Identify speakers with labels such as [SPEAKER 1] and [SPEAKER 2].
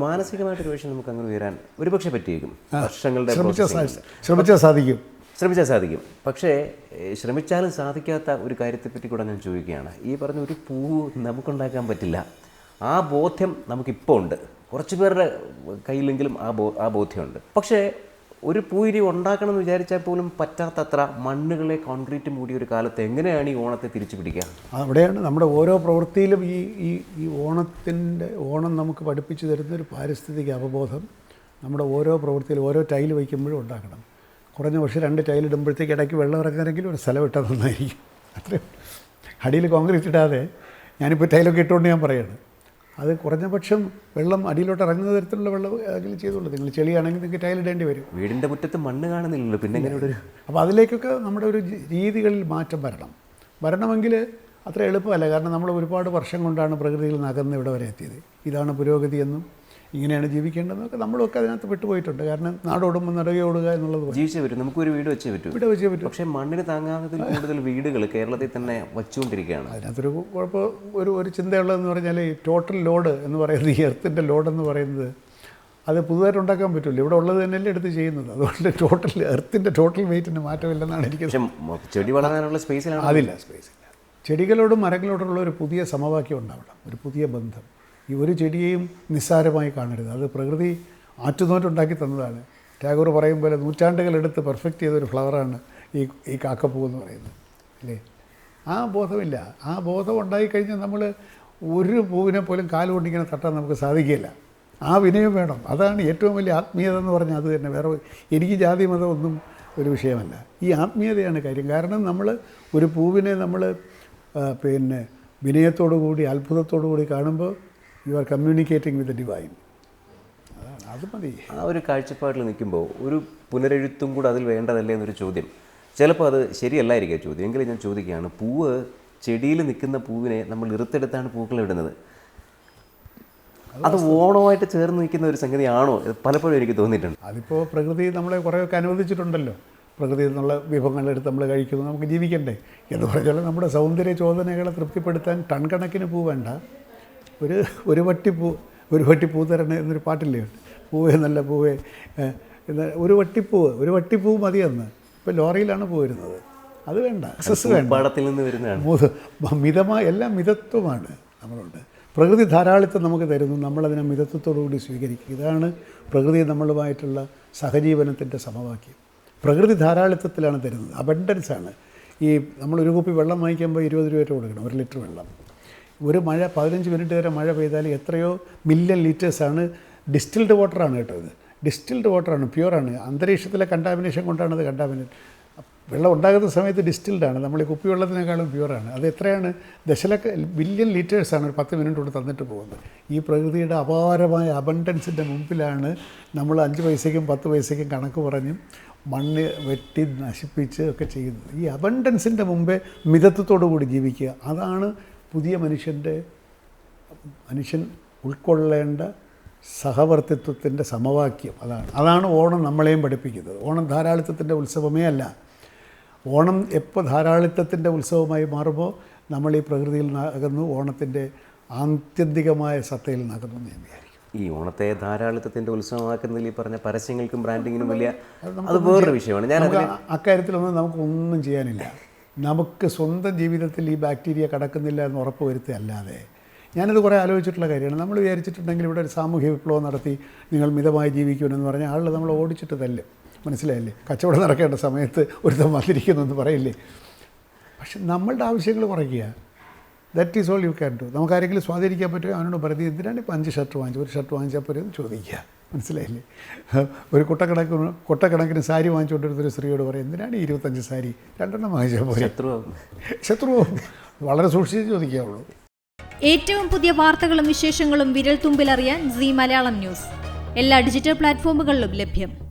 [SPEAKER 1] മാനസികമായിട്ട് ഒരു പക്ഷേ നമുക്ക് അങ്ങനെ ഉയരാൻ ഒരുപക്ഷെ പറ്റിയേക്കും. വർഷങ്ങളുടെ
[SPEAKER 2] ശ്രമിച്ചാൽ സാധിക്കും.
[SPEAKER 1] ശ്രമിച്ചാൽ സാധിക്കും. പക്ഷേ ശ്രമിച്ചാലും സാധിക്കാത്ത ഒരു കാര്യത്തെപ്പറ്റി കൂടെ ഞാൻ ചോദിക്കുകയാണ്. ഈ പറഞ്ഞ ഒരു പൂ നമുക്കുണ്ടാക്കാൻ പറ്റില്ല. ആ ബോധ്യം നമുക്കിപ്പോൾ ഉണ്ട്. കുറച്ച് പേരുടെ കയ്യിലെങ്കിലും ആ ബോ ആ ബോധ്യമുണ്ട്. പക്ഷേ ഒരു പൂയിരി ഉണ്ടാക്കണം എന്ന് വിചാരിച്ചാൽ പോലും പറ്റാത്തത്ര മണ്ണുകളെ കോൺക്രീറ്റ് മൂടിയ ഒരു കാലത്ത് എങ്ങനെയാണ് ഈ ഓണത്തെ തിരിച്ചു പിടിക്കുക?
[SPEAKER 2] അവിടെയാണ് നമ്മുടെ ഓരോ പ്രവൃത്തിയിലും ഈ ഈ ഈ ഓണത്തിന്റെ ഓണം നമുക്ക് പഠിപ്പിച്ചു തരുന്ന ഒരു പാരിസ്ഥിതിക അവബോധം നമ്മുടെ ഓരോ പ്രവൃത്തിയിലും ഓരോ ടൈൽ വയ്ക്കുമ്പോഴും ഉണ്ടാക്കണം കുറഞ്ഞ പക്ഷേ രണ്ട് ടൈൽ ഇടുമ്പോഴത്തേക്ക് ഇടയ്ക്ക് വെള്ളം ഇറക്കാനെങ്കിലും ഒരു സ്ഥലം ഇട്ടാൽ നന്നായിരിക്കും അത്രയും അടിയിൽ കോൺക്രീറ്റ് ഇടാതെ ഞാനിപ്പോൾ ടൈലൊക്കെ ഇട്ടുകൊണ്ട് ഞാൻ പറയാണ്. അത് കുറഞ്ഞ പക്ഷം വെള്ളം അടിയിലോട്ട് ഇറങ്ങുന്ന തരത്തിലുള്ള വെള്ളം എങ്കിലും ചെയ്തോളൂ നിങ്ങൾ ചെളിയാണെങ്കിൽ നിങ്ങൾക്ക് ടൈൽ ഇടേണ്ടി വരും.
[SPEAKER 1] വീടിന്റെ മുറ്റത്ത് മണ്ണ് കാണുന്നില്ലല്ലോ പിന്നെ ഒരു
[SPEAKER 2] അപ്പോൾ അതിലേക്കൊക്കെ നമ്മുടെ ഒരു രീതികളിൽ മാറ്റം വരണം. വരണമെങ്കിൽ അത്ര എളുപ്പമല്ല. കാരണം നമ്മൾ ഒരുപാട് വർഷം കൊണ്ടാണ് പ്രകൃതിയിൽ നിന്ന് അകന്ന് ഇവിടെ വരെ എത്തിയത്. ഇതാണ് പുരോഗതി എന്നും ഇങ്ങനെയാണ് ജീവിക്കേണ്ടതെന്നൊക്കെ നമ്മളൊക്കെ അതിനകത്ത് വിട്ടുപോയിട്ടുണ്ട് കാരണം നാടോടുമ്പോൾ ഓടുക എന്നുള്ളത്
[SPEAKER 1] ജീവിച്ചേ പറ്റും. നമുക്കൊരു വീട് വെച്ചേ പറ്റും.
[SPEAKER 2] വീട് വെച്ചേ പറ്റും.
[SPEAKER 1] പക്ഷേ മണ്ണിന് താങ്ങാവുന്നതിൽ കൂടുതൽ വീടുകൾ കേരളത്തിൽ തന്നെ വെച്ചുകൊണ്ടിരിക്കുകയാണ്.
[SPEAKER 2] അതിനകത്തൊരു കുഴപ്പം ഒരു ഒരു ചിന്തയുള്ളതെന്ന് പറഞ്ഞാൽ ഈ ടോട്ടൽ ലോഡ് എന്ന് പറയുന്നത് ഈ എർത്തിന്റെ ലോഡ് എന്ന് പറയുന്നത് അത് പുതുതായിട്ട് ഉണ്ടാക്കാൻ പറ്റില്ല. ഇവിടെ ഉള്ളത് തന്നെയല്ലേ എടുത്ത് ചെയ്യുന്നത്. അതുകൊണ്ട് ടോട്ടൽ എർത്തിന്റെ ടോട്ടൽ വെയിറ്റിന് മാറ്റമില്ലെന്നാണ് എനിക്ക്
[SPEAKER 1] ചെടി വളരാനുള്ള സ്പേസിലാണ്
[SPEAKER 2] അതില്ല സ്പേസ് ഇല്ല. ചെടികളോടും മരങ്ങളോടുള്ള ഒരു പുതിയ സമവാക്യം ഉണ്ടാവണം. ഒരു പുതിയ ബന്ധം. ഈ ഒരു ചെടിയെയും നിസ്സാരമായി കാണരുത്. അത് പ്രകൃതി ആറ്റുനോറ്റുണ്ടാക്കി തന്നതാണ്. ടാഗോർ പറയും പോലെ നൂറ്റാണ്ടുകളെടുത്ത് പെർഫെക്റ്റ് ചെയ്തൊരു ഫ്ലവറാണ് ഈ ഈ കാക്കപ്പൂ എന്ന് പറയുന്നത്. അല്ലേ? ആ ബോധമില്ല. ആ ബോധം ഉണ്ടായിക്കഴിഞ്ഞാൽ നമ്മൾ ഒരു പൂവിനെ പോലും കാലുകൊണ്ട് ഇങ്ങനെ തട്ടാൻ നമുക്ക് സാധിക്കില്ല ആ വിനയം വേണം. അതാണ് ഏറ്റവും വലിയ ആത്മീയത എന്ന് പറഞ്ഞാൽ അത് തന്നെ. വേറെ എനിക്ക് ജാതി മതം ഒന്നും ഒരു വിഷയമല്ല. ഈ ആത്മീയതയാണ് കാര്യം. കാരണം നമ്മൾ ഒരു പൂവിനെ നമ്മൾ പിന്നെ വിനയത്തോടു കൂടി അത്ഭുതത്തോടു കൂടി കാണുമ്പോൾ you are communicating with divine അത് മതി.
[SPEAKER 1] ആ ഒരു കാഴ്ചപ്പാടിൽ നിൽക്കുമ്പോൾ ഒരു പുനരെഴുത്തും കൂടെ അതിൽ വേണ്ടതല്ലേ എന്നൊരു ചോദ്യം. ചിലപ്പോൾ അത് ശരിയല്ലായിരിക്കും ചോദ്യം. എങ്കിലും ഞാൻ ചോദിക്കുകയാണ് പൂവ് ചെടിയിൽ നിൽക്കുന്ന പൂവിനെ നമ്മൾ ഇറുത്തെടുത്താണ് പൂക്കൾ ഇടുന്നത്? അത് ഓണമായിട്ട് ചേർന്ന് നിൽക്കുന്ന ഒരു സംഗതിയാണോ? പലപ്പോഴും എനിക്ക് തോന്നിയിട്ടുണ്ട്.
[SPEAKER 2] അതിപ്പോൾ പ്രകൃതി നമ്മളെ കുറേയൊക്കെ അനുവദിച്ചിട്ടുണ്ടല്ലോ. പ്രകൃതിയിൽ നിന്നുള്ള വിഭവങ്ങളെടുത്ത് നമ്മൾ കഴിക്കുന്നു നമുക്ക് ജീവിക്കണ്ടേ? എന്ന് പറഞ്ഞാൽ നമ്മുടെ സൗന്ദര്യ ചോദനകളെ തൃപ്തിപ്പെടുത്താൻ ടൺ കണക്കിന് പൂ വേണ്ട. ഒരു ഒരു വട്ടി പൂ ഒരു വട്ടി പൂ തരണേ എന്നൊരു പാട്ടില്ലേ? പൂവേ നല്ല പൂവേ എന്ന ഒരു വട്ടിപ്പൂവ് ഒരു വട്ടിപ്പൂ മതിയെന്ന്. ഇപ്പോൾ ലോറിയിലാണ് പോയിരുന്നത് അത് വേണ്ട സസ് വേണ്ട.
[SPEAKER 1] പാടത്തിൽ നിന്ന് വരുന്നതാണ്.
[SPEAKER 2] മിതമായ എല്ലാം മിതത്വമാണ് നമ്മളുണ്ട് പ്രകൃതി ധാരാളിത്തം നമുക്ക് തരുന്നു നമ്മളതിനെ മിതത്വത്തോടു കൂടി സ്വീകരിക്കുക ഇതാണ് പ്രകൃതി നമ്മളുമായിട്ടുള്ള സഹജീവനത്തിന്റെ സമവാക്യം. പ്രകൃതി ധാരാളിത്തത്തിലാണ് തരുന്നത്. അബണ്ടൻസാണ്. ആണ് ഈ നമ്മൾ ഒരു കുപ്പി വെള്ളം വാങ്ങിക്കുമ്പോൾ ഇരുപത് രൂപ കൊടുക്കണം ഒരു ലിറ്റർ വെള്ളം. ഒരു മഴ പതിനഞ്ച് മിനിറ്റ് വരെ മഴ പെയ്താൽ എത്രയോ മില്യൺ ലിറ്റേഴ്സാണ് ഡിസ്റ്റിൽഡ് വാട്ടറാണ് കേട്ടോ ഇത്. ഡിസ്റ്റിൽഡ് വാട്ടറാണ് പ്യുവറാണ് അന്തരീക്ഷത്തിലെ കണ്ടാമിനേഷൻ കൊണ്ടാണ് അത് കണ്ടാമിനേറ്റ് വെള്ളം ഉണ്ടാകുന്ന സമയത്ത് ഡിസ്റ്റിൽഡാണ് നമ്മൾ ഈ കുപ്പിവെള്ളത്തിനേക്കാളും പ്യുവറാണ് അത് എത്രയാണ്? ദശലക്ക ബില്യൺ ലിറ്റേഴ്സാണ് ഒരു പത്ത് മിനിറ്റ് കൊണ്ട് തന്നിട്ട് പോകുന്നത്. ഈ പ്രകൃതിയുടെ അപാരമായ അബണ്ടൻസിന്റെ മുമ്പിലാണ് നമ്മൾ അഞ്ച് പൈസയ്ക്കും പത്ത് പൈസയ്ക്കും കണക്ക് പറഞ്ഞും മണ്ണ് വെട്ടി നശിപ്പിച്ച് ഒക്കെ ചെയ്യുന്നത്. ഈ അബണ്ടൻസിന്റെ മുമ്പേ മിതത്വത്തോടു കൂടി ജീവിക്കുക. അതാണ് പുതിയ മനുഷ്യന്റെ മനുഷ്യൻ ഉൾക്കൊള്ളേണ്ട സഹവർത്തിത്വത്തിന്റെ സമവാക്യം അതാണ്. അതാണ് ഓണം നമ്മളെയും പഠിപ്പിക്കുന്നത്. ഓണം ധാരാളിത്തത്തിന്റെ ഉത്സവമേ അല്ല. ഓണം എപ്പോൾ ധാരാളിത്തത്തിന്റെ ഉത്സവമായി മാറുമ്പോൾ നമ്മൾ ഈ പ്രകൃതിയിൽ നിന്ന് അകന്നു ഓണത്തിന്റെ ആത്യന്തികമായ സത്തയിൽ നിന്ന് എന്ന് വിചാരിക്കും
[SPEAKER 1] ഈ ഓണത്തെ ധാരാളിത്തത്തിന്റെ ഉത്സവമാക്കുന്നതിൽ ഈ പറഞ്ഞ പരസ്യങ്ങൾക്കും ബ്രാൻഡിങ്ങിനും വലിയ അത് വേറൊരു വിഷയമാണ്. ഞാൻ
[SPEAKER 2] അക്കാര്യത്തിലൊന്നും നമുക്കൊന്നും ചെയ്യാനില്ല. നമുക്ക് സ്വന്തം ജീവിതത്തിൽ ഈ ബാക്ടീരിയ കടക്കുന്നില്ല എന്ന് ഉറപ്പ് വരുത്തുകയല്ലാതെ. ഞാനത് കുറേ ആലോചിച്ചിട്ടുള്ള കാര്യമാണ്. നമ്മൾ വിചാരിച്ചിട്ടുണ്ടെങ്കിൽ ഇവിടെ ഒരു സാമൂഹ്യ വിപ്ലവം നടത്തി നിങ്ങൾ മിതമായി ജീവിക്കുമെന്ന് പറഞ്ഞാൽ ആളുകൾ നമ്മൾ ഓടിച്ചിട്ട് തല്ലും. മനസ്സിലായില്ലേ? കച്ചവടം നടക്കേണ്ട സമയത്ത് ഒരുത്തം വന്നിരിക്കുന്നു എന്ന് പറയില്ലേ? പക്ഷെ നമ്മളുടെ ആവശ്യങ്ങൾ കുറയ്ക്കുക. That is all you can do നമുക്ക് ആരെങ്കിലും സ്വാധീനിക്കാൻ പറ്റുമോ അവനോട് പറയുന്നത് എന്തിനാണ് ഇപ്പോൾ അഞ്ച് ഷർട്ട് വാങ്ങിച്ചു ഒരു ഷർട്ട് വാങ്ങിച്ചാൽ പോലും എന്ന് ചോദിക്കുക. മനസ്സിലായില്ലേ? ഒരു കുട്ടക്കണക്കിന് കുട്ടക്കണക്കിന് സാരി വാങ്ങിച്ചുകൊണ്ടിരുന്നൊരു സ്ത്രീയോട് പറയും എന്തിനാണ് ഇരുപത്തഞ്ച് സാരി? രണ്ടെണ്ണം വാങ്ങിച്ചാൽ പോലും
[SPEAKER 1] ശത്രുവും?
[SPEAKER 2] ശത്രുവോ? വളരെ സൂക്ഷിച്ച് ചോദിക്കാവുള്ളൂ
[SPEAKER 3] ഏറ്റവും പുതിയ വാർത്തകളും വിശേഷങ്ങളും വിരൽ തുമ്പിലറിയാൻ സി മലയാളം ന്യൂസ്. എല്ലാ ഡിജിറ്റൽ പ്ലാറ്റ്ഫോമുകളിലും ലഭ്യം.